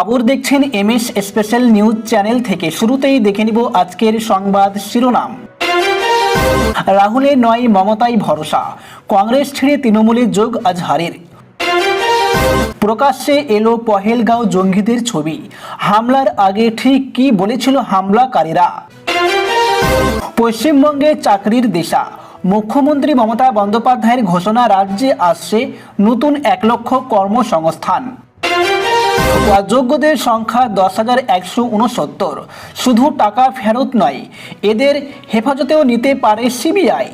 খবর দেখছেন MS special news channel থেকে। শুরুতেই দেখে নিব আজকের সংবাদ শিরোনাম। রাহুলের নয়, মমতাই ভরসা। কংগ্রেস ছেড়ে তৃণমূলে যোগ আজহারের প্রকাশ্যে এলো পহেলগাঁও জঙ্গিদের ছবি। হামলার আগে ঠিক কি বলেছিল হামলাকারীরা? পশ্চিমবঙ্গে চাকরির দিশা। মুখ্যমন্ত্রী মমতা বন্দ্যোপাধ্যায়ের ঘোষণা, রাজ্যে আসছে নতুন এক লক্ষ কর্মসংস্থান। অযোগ্যদের সংখ্যা দশ হাজার একশো উনসত্তর। শুধু টাকা ফেরত নয়, এদের হেফাজতেও নিতে পারে সিবিআই।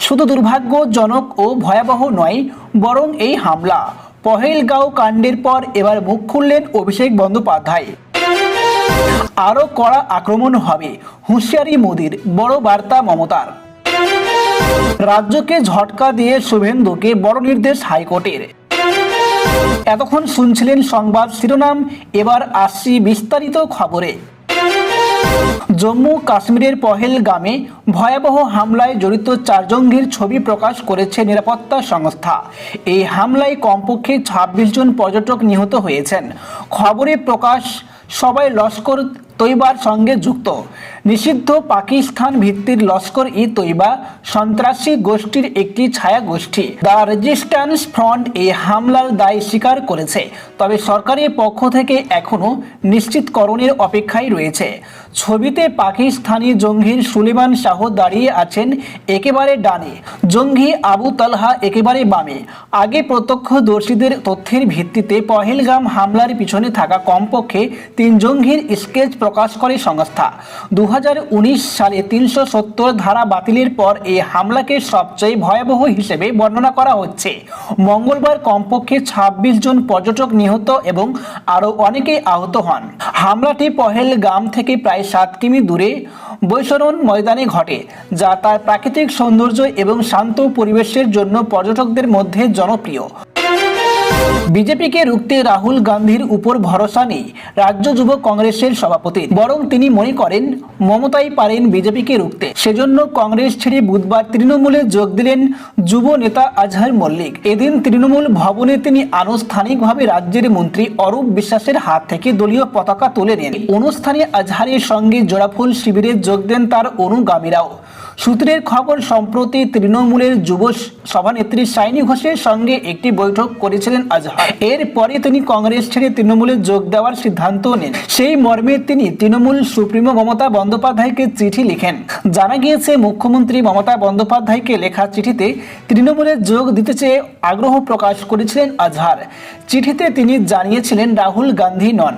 শুধু দুর্ভাগ্যজনক ও ভয়াবহ নয়, বরং এই হামলা। পহেলগাঁও কাণ্ডের পর এবার মুখ খুললেন অভিষেক বন্দ্যোপাধ্যায়। আরও কড়া আক্রমণ হবে, হুঁশিয়ারি মোদির, বড় বার্তা মমতার। রাজ্যকে ঝটকা দিয়ে শুভেন্দুকে বড় নির্দেশ হাইকোর্টের। এতক্ষণ শুনছিলেন সংবাদ শিরোনাম, এবার আসছি বিস্তারিত খবরে। জম্মু কাশ্মীরের পহেলগামে ভয়াবহ হামলায় জড়িত চার জঙ্গির ছবি প্রকাশ করেছে নিরাপত্তা সংস্থা। এই হামলায় কমপক্ষে ছাব্বিশ জন পর্যটক নিহত হয়েছেন। খবরে প্রকাশ সবাই লস্কর তৈবার সঙ্গে যুক্ত। নিষিদ্ধ পাকিস্তান ভিত্তির লস্কর ই তৈবা সন্ত্রাসী গোষ্ঠীর একটি ছায়া গোষ্ঠী দ্য রেজিস্ট্যান্স ফ্রন্ট এই হামলার দায় স্বীকার করেছে, তবে সরকারের পক্ষ থেকে এখনও নিশ্চিতকরণের অপেক্ষায় রয়েছে। ছবিতে পাকিস্তানি জঙ্গির সুলেমান শাহ দাঁড়িয়ে আছেন একেবারে ডানে। জঙ্গি আবু তালহা একেবারে বামে। আগে প্রত্যক্ষদর্শীদের তথ্যের ভিত্তিতে পহেলগাম হামলার পিছনে থাকা কমপক্ষে তিন জঙ্গির স্কেচ প্রকাশ করে সংস্থা। দু হাজার উনিশ সালে তিনশো সত্তর ধারা বাতিলের পর এই হামলাকে সবচেয়ে ভয়াবহ হিসেবে বর্ণনা করা হচ্ছে। মঙ্গলবার কমপক্ষে ২৬ জন পর্যটক নিহত এবং আরও অনেকেই আহত হন। হামলাটি পহেল পহেলগাম থেকে প্রায় সাত কিমি দূরে বৈশরণ ময়দানে ঘটে, যা তার প্রাকৃতিক সৌন্দর্য এবং শান্ত পরিবেশের জন্য পর্যটকদের মধ্যে জনপ্রিয়। বিজেপিকে রুখতে রাহুল গান্ধীর উপর ভরসা নেই রাজ্য যুব কংগ্রেসের সভাপতি। বরং তিনি মনে করেন, মমতাই পারেন বিজেপিকে রুখতে। সেজন্য কংগ্রেস ছেড়ে বুধবার তৃণমূলে যোগ দিলেন যুব নেতা আজহার মল্লিক। এদিন তৃণমূল ভবনে তিনি আনুষ্ঠানিকভাবে রাজ্যের মন্ত্রী অরূপ বিশ্বাসের হাত থেকে দলীয় পতাকা তুলে নেন। অনুষ্ঠানে আজহারের সঙ্গে জোড়াফুল শিবিরে যোগ দেন তার অনুগামীরাও। সূত্রের খবর, সম্প্রতি তৃণমূলের যুব সভানেত্রী সাইনি ঘোষের সঙ্গে একটি বৈঠক করেছিলেন আজহার। এরপরে তিনি কংগ্রেস ছেড়ে তৃণমূলে যোগ দেওয়ার সিদ্ধান্ত নেন। সেই মর্মে তিনি তৃণমূল সুপ্রিমো মমতা বন্দ্যোপাধ্যায়কে চিঠি লিখেন। জানা গিয়েছে, মুখ্যমন্ত্রী মমতা বন্দ্যোপাধ্যায়কে লেখা চিঠিতে তৃণমূলে যোগ দিতে চেয়ে আগ্রহ প্রকাশ করেছিলেন আজহার। চিঠিতে তিনি জানিয়েছিলেন, রাহুল গান্ধী নন।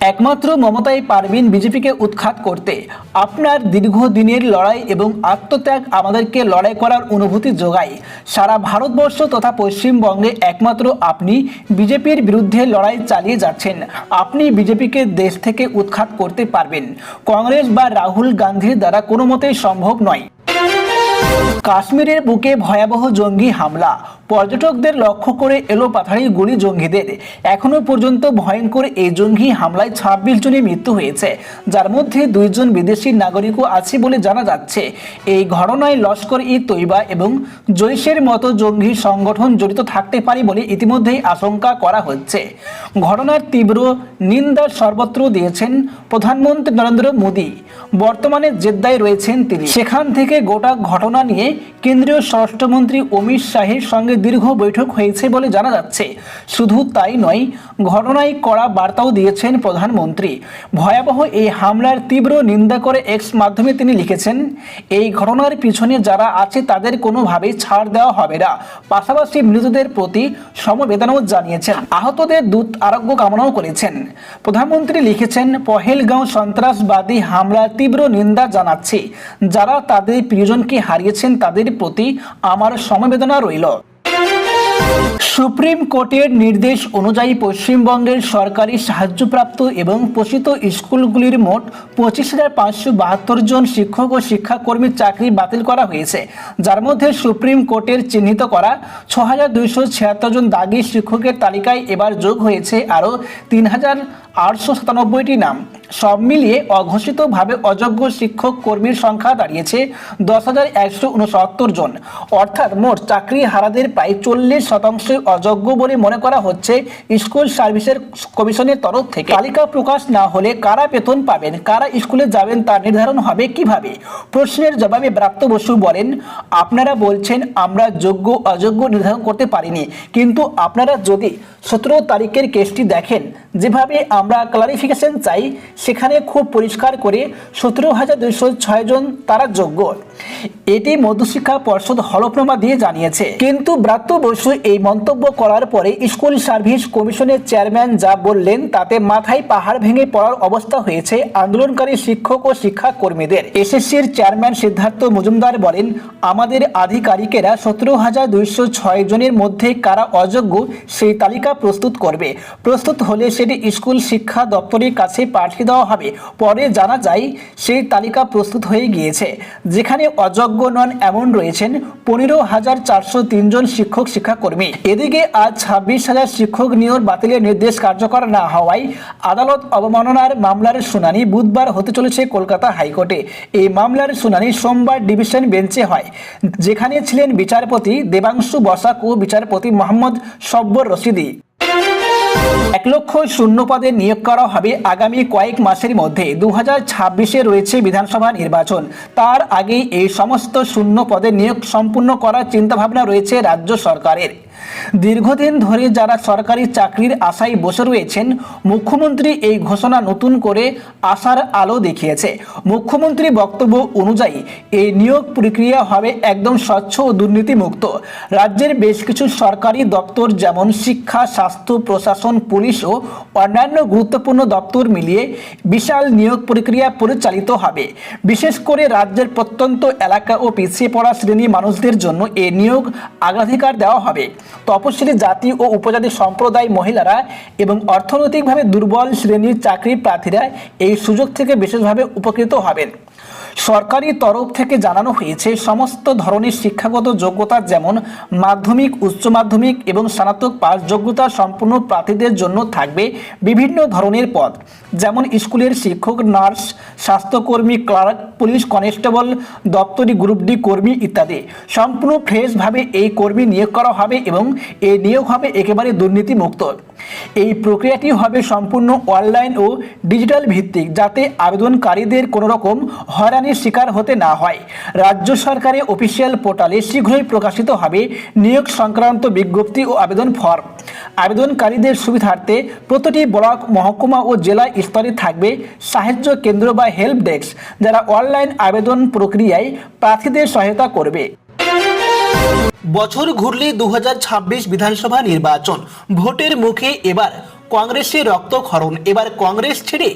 একমাত্র মমতাই পারবেন বিজেপিকে উৎখাত করতে। আপনার দীর্ঘদিনের লড়াই এবং আত্মত্যাগ আমাদেরকে লড়াই করার অনুভূতি যোগায়। সারা ভারতবর্ষ তথা পশ্চিমবঙ্গে একমাত্র আপনি বিজেপির বিরুদ্ধে লড়াই চালিয়ে যাচ্ছেন। আপনি বিজেপিকে দেশ থেকে উৎখাত করতে পারবেন। কংগ্রেস বা রাহুল গান্ধীর দ্বারা কোনো মতেই সম্ভব নয়। কাশ্মীরের বুকে ভয়াবহ জঙ্গি হামলা। পর্যটকদের লক্ষ্য করে এলো পাথারি গুলি জঙ্গিদের। এখনও পর্যন্ত ভয়ঙ্কর এই জঙ্গি হামলায় ছাব্বিশ জনের মৃত্যু হয়েছে। যার মধ্যে দুইজন বিদেশি নাগরিকও আছে বলে জানা যাচ্ছে। এই ঘটনায় লস্কর ই তৈবা এবং জৈশের মতো জঙ্গি সংগঠন জড়িত থাকতে পারে বলে ইতিমধ্যেই আশঙ্কা করা হচ্ছে। ঘটনার তীব্র নিন্দা সর্বত্র দিয়েছেন প্রধানমন্ত্রী নরেন্দ্র মোদী। বর্তমানে জেদ্দায় রয়েছেন তিনি। সেখান থেকে গোটা ঘটনা নিয়ে কেন্দ্রীয় স্বরাষ্ট্রমন্ত্রী অমিত শাহের সঙ্গে দীর্ঘ বৈঠক হয়েছে বলে জানা যাচ্ছে। শুধু তাই নয়, ঘটনায় কড়া বার্তাও দিয়েছেন প্রধানমন্ত্রী। ভয়াবহ এই হামলার তীব্র নিন্দা করে এক্স মাধ্যমে তিনি লিখেছেন, এই ঘটনার পিছনে যারা আছে তাদের কোনোভাবেই ছাড় দেওয়া হবে না। পাশাপাশি মৃতদের প্রতি সমবেদনাও জানিয়েছেন। আহতদের দূত আরোগ্য কামনাও করেছেন। প্রধানমন্ত্রী লিখেছেন, পহেলগাঁও সন্ত্রাসবাদী হামলার তীব্র নিন্দা জানাচ্ছি। যারা তাদের প্রিয়জনকে হারিয়েছেন তাদের প্রতি আমার সমবেদনা রইল। সুপ্রিম কোর্টের নির্দেশ অনুযায়ী পশ্চিমবঙ্গের সরকারি সাহায্যপ্রাপ্ত এবং পোষিত স্কুলগুলির মোট পঁচিশ হাজার পাঁচশো বাহাত্তর জন শিক্ষক ও শিক্ষাকর্মীর চাকরি বাতিল করা হয়েছে। যার মধ্যে সুপ্রিম কোর্টের চিহ্নিত করা ছ হাজার দুইশো ছিয়াত্তর জন দাগি শিক্ষকের তালিকায় এবার যোগ হয়েছে আরও তিন হাজার আটশো সাতানব্বইটি নাম। সব মিলিয়ে অঘোষিতভাবে অযোগ্য শিক্ষক কর্মীর সংখ্যা দাঁড়িয়েছে দশ হাজার একশো উনসত্তর জন। অর্থাৎ মোট চাকরি হারাদের প্রায় চল্লিশ শতাংশ অযোগ্য বলে মনে করা হচ্ছে স্কুল সার্ভিসের কমিশনের তরফ থেকে। তালিকা প্রকাশ না হলে কারা বেতন পাবেন, কারা স্কুলে যাবেন তা নির্ধারণ হবে কীভাবে? প্রশ্নের জবাবে ব্রাত্য বসু বলেন, আপনারা বলছেন আমরা যোগ্য, অযোগ্য নির্ধারণ করতে পারিনি, কিন্তু আপনারা যদি সতেরো তারিখের কেসটি দেখেন। যেভাবে আমরা ক্লারিফিকেশন চাই সেখানে খুব পরিষ্কার করে সতেরো হাজার দুইশো ছয় জন তারা যোগ্য। এটি মধ্যশিক্ষা পর্ষদ হলফনামা দিয়ে জানিয়েছে। কিন্তু ব্রাত্য বসু এই মন্তব্য করার পরে স্কুল সার্ভিস কমিশনের চেয়ারম্যান যা বললেন, তাতে মাথায় পাহাড় ভেঙে পড়ার অবস্থা হয়েছে আন্দোলনকারী শিক্ষক ও শিক্ষা কর্মীদের এসএসসির চেয়ারম্যান সিদ্ধার্থ মজুমদার বলেন, আমাদের আধিকারিকেরা সতেরো হাজার দুইশো ছয় জনের মধ্যে কারা অযোগ্য সেই তালিকা প্রস্তুত করবে। প্রস্তুত হলে সেটি স্কুল শিক্ষা দপ্তরের কাছে পাঠিয়ে দেওয়া হবে। পরে জানা যায়, সেই তালিকা প্রস্তুত হয়ে গিয়েছে, যেখানে অযোগ্য নন এমন রয়েছেন পনেরো হাজার চারশো তিনজন শিক্ষক, শিক্ষাকর্মী। এদিকে আজ ছাব্বিশ হাজার শিক্ষক নিয়োগ বাতিলের নির্দেশ কার্যকর না হওয়ায় আদালত অবমাননার মামলার শুনানি বুধবার হতে চলেছে কলকাতা হাইকোর্টে। এই মামলার শুনানি সোমবার ডিভিশন বেঞ্চে হয়, যেখানে ছিলেন বিচারপতি দেবাংশু বসাক ও বিচারপতি মোহাম্মদ সব্বর রশিদি। এক লক্ষ শূন্য পদে নিয়োগ করা হবে আগামী কয়েক মাসের মধ্যে। দু হাজার ছাব্বিশে রয়েছে বিধানসভা নির্বাচন। তার আগেই এই সমস্ত শূন্য পদে নিয়োগ সম্পূর্ণ করার চিন্তাভাবনা রয়েছে রাজ্য সরকারের। দীর্ঘদিন ধরে যারা সরকারি চাকরির আশায় বসে রয়েছেন, মুখ্যমন্ত্রী এই ঘোষণা নতুন করে আশার আলো দেখিয়েছে। মুখ্যমন্ত্রী বক্তব্য অনুযায়ী এই নিয়োগ প্রক্রিয়া হবে একদম স্বচ্ছ ও দুর্নীতিমুক্ত। রাজ্যের বেশ কিছু সরকারি দপ্তর যেমন শিক্ষা, স্বাস্থ্য, প্রশাসন, পুলিশ ও অন্যান্য গুরুত্বপূর্ণ দপ্তর মিলিয়ে বিশাল নিয়োগ প্রক্রিয়া পরিচালিত হবে। বিশেষ করে রাজ্যের প্রত্যন্ত এলাকা ও পিছিয়ে পড়া শ্রেণি মানুষদের জন্য এ নিয়োগ অগ্রাধিকার দেওয়া হবে। তপশিলি জাতি ও উপজাতি সম্প্রদায় মহিলারা এবং অর্থনৈতিকভাবে দুর্বল শ্রেণির চাকরি প্রার্থীরা এই সুযোগ থেকে বিশেষভাবে উপকৃত হবেন। সরকারি তরফ থেকে জানানো হয়েছে, সমস্ত ধরনের শিক্ষাগত যোগ্যতা যেমন মাধ্যমিক, উচ্চ মাধ্যমিক এবং স্নাতক পাস যোগ্যতা সম্পূর্ণ প্রার্থীদের জন্য থাকবে বিভিন্ন ধরনের পদ। যেমন স্কুলের শিক্ষক, নার্স, স্বাস্থ্যকর্মী, ক্লার্ক, পুলিশ কনস্টেবল, দপ্তরি গ্রুপ ডি কর্মী ইত্যাদি। সম্পূর্ণ ফ্রেশভাবে এই কর্মী নিয়োগ করা হবে এবং এই নিয়োগ হবে একেবারে দুর্নীতিমুক্ত। এই প্রক্রিয়াটি হবে সম্পূর্ণ অনলাইন ও ডিজিটাল ভিত্তিক, যাতে আবেদনকারীদের কোনো রকম হয়রানির শিকার হতে না হয়। রাজ্য সরকারের অফিসিয়াল পোর্টালে শীঘ্রই প্রকাশিত হবে নিয়োগ সংক্রান্ত বিজ্ঞপ্তি ও আবেদন ফর্ম। আবেদনকারীদের সুবিধার্থে প্রতিটি ব্লক, মহকুমা ও জেলা স্তরে থাকবে সাহায্য কেন্দ্র বা হেল্প ডেস্ক, যারা অনলাইন আবেদন প্রক্রিয়ায় প্রার্থীদের সহায়তা করবে। বছর ঘুরলে দু হাজার ছাব্বিশ বিধানসভা নির্বাচন। ভোটের মুখে এবার কংগ্রেসের রক্তক্ষরণ। এবার কংগ্রেস ছেড়ে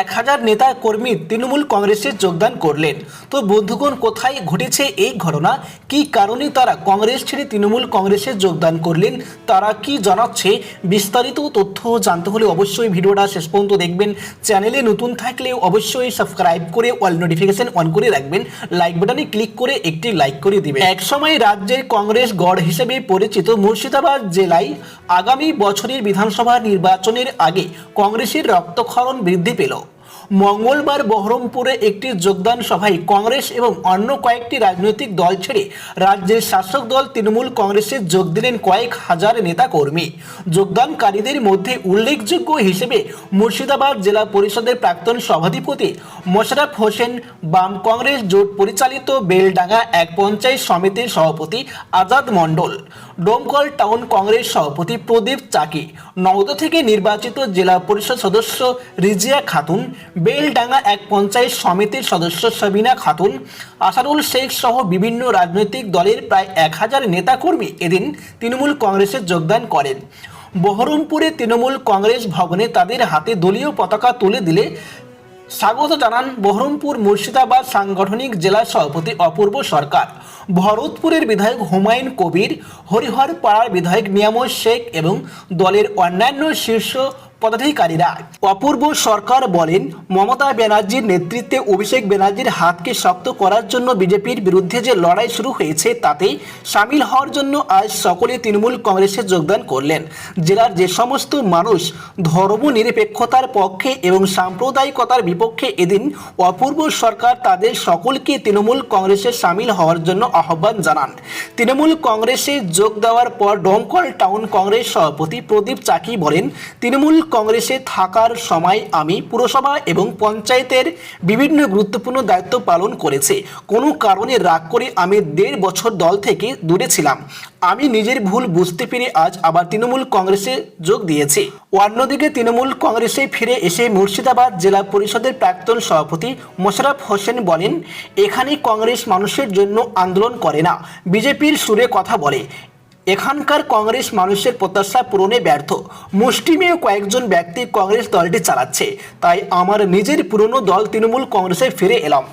এক হাজার নেতা কর্মী তৃণমূল কংগ্রেসে যোগদান করলেন। তো বন্ধুগণ, কোথায় ঘটেছে এই ঘটনা? কি কারণে তারা কংগ্রেস ছেড়ে তৃণমূল কংগ্রেসে যোগদান করলেন? তারা কি জানাচ্ছে? বিস্তারিত তথ্য জানতে হলে অবশ্যই ভিডিওটা শেষ পর্যন্ত দেখবেন। চ্যানেলে নতুন থাকলে অবশ্যই সাবস্ক্রাইব করে অল নোটিফিকেশন অন করে রাখবেন। লাইক বাটনে ক্লিক করে একটি লাইক করে দিবেন। একসময় রাজ্যের কংগ্রেস গড় হিসেবে পরিচিত মুর্শিদাবাদ জেলায় আগামী বছরের বিধানসভা নির্বাচনের আগে কংগ্রেসের রক্তক্ষরণ বৃদ্ধি পেল। মঙ্গলবার বহরমপুরে একটি যোগদান সভায় কংগ্রেস এবং অন্য কয়েকটি রাজনৈতিক দল ছেড়ে রাজ্যের শাসক দল তৃণমূল কংগ্রেসে যোগ দিলেন কয়েক হাজার নেতাকর্মী। যোগদানকারীদের মধ্যে উল্লেখযোগ্য হিসেবে মুর্শিদাবাদ জেলা পরিষদের প্রাক্তন সভাধিপতি মোশারফ হোসেন, বাম কংগ্রেস জোট পরিচালিত বেলডাঙ্গা এক পঞ্চায়েত সমিতির সভাপতি আজাদ মণ্ডল। ডোমকল টাউন কংগ্রেস সভাপতি প্রদীপ চাকি নওদা থেকে নির্বাচিত জেলা পরিষদ সদস্য রিজিয়া খাতুন, বেলডাঙ্গা এক পঞ্চায়েত সমিতির সদস্য সাবিনা খাতুন, আসারুল শেখ সহ বিভিন্ন রাজনৈতিক দলের প্রায় এক হাজার নেতাকর্মী এদিন তৃণমূল কংগ্রেসে যোগদান করেন। বহরমপুরে তৃণমূল কংগ্রেস ভবনে তাদের হাতে দলীয় পতাকা তুলে দিলে স্বাগত জানান বহরমপুর মুর্শিদাবাদ সাংগঠনিক জেলা সভাপতি অপূর্ব সরকার। ভরতপুরের বিধায়ক হুমায়ুন কবির হরিহর পাড়ার বিধায়ক নিয়ামত শেখ এবং দলের অন্যান্য শীর্ষ পদাধিকারীরা। অপূর্ব সরকার বলেন, মমতা ব্যানার্জির নেতৃত্বে অভিষেক ব্যানার্জির হাতকে শক্ত করার জন্য বিজেপির বিরুদ্ধে যে লড়াই শুরু হয়েছে, তাতে সামিল হওয়ার জন্য আজ সকলে তৃণমূল কংগ্রেসে যোগদান করলেন। জেলার যে সমস্ত মানুষ ধর্মনিরপেক্ষতার পক্ষে এবং সাম্প্রদায়িকতার বিপক্ষে এদিন অপূর্ব সরকার তাদের সকলকে তৃণমূল কংগ্রেসে সামিল হওয়ার জন্য আহ্বান জানান। তৃণমূল কংগ্রেসে যোগ দেওয়ার পর ডমকল টাউন কংগ্রেস সভাপতি প্রদীপ চাকি বলেন, তৃণমূল কংগ্রেসে থাকার সময় আমি পুরসভা এবং পঞ্চায়েতের বিভিন্ন গুরুত্বপূর্ণ দায়িত্ব পালন করেছে। কোনো কারণে রাগ করে আমি দেড় বছর দল থেকে দূরে ছিলাম। আমি নিজের ভুল বুঝতে পেরে আজ আবার তৃণমূল কংগ্রেসে যোগ দিয়েছি। অন্যদিকে তৃণমূল কংগ্রেসে ফিরে এসে মুর্শিদাবাদ জেলা পরিষদের প্রাক্তন সভাপতি মোশারফ হোসেন বলেন, এখানে কংগ্রেস মানুষের জন্য আন্দোলন করে না। বিজেপির সুরে কথা বলে। এখানকার কংগ্রেস মানুষের প্রত্যাশা পূরণে ব্যর্থ। মুষ্টিমেয় কয়েকজন ব্যক্তি কংগ্রেস দলটি চালাচ্ছে। তাই আমার নিজের পুরনো দল তৃণমূল কংগ্রেসে ফিরে এলাম।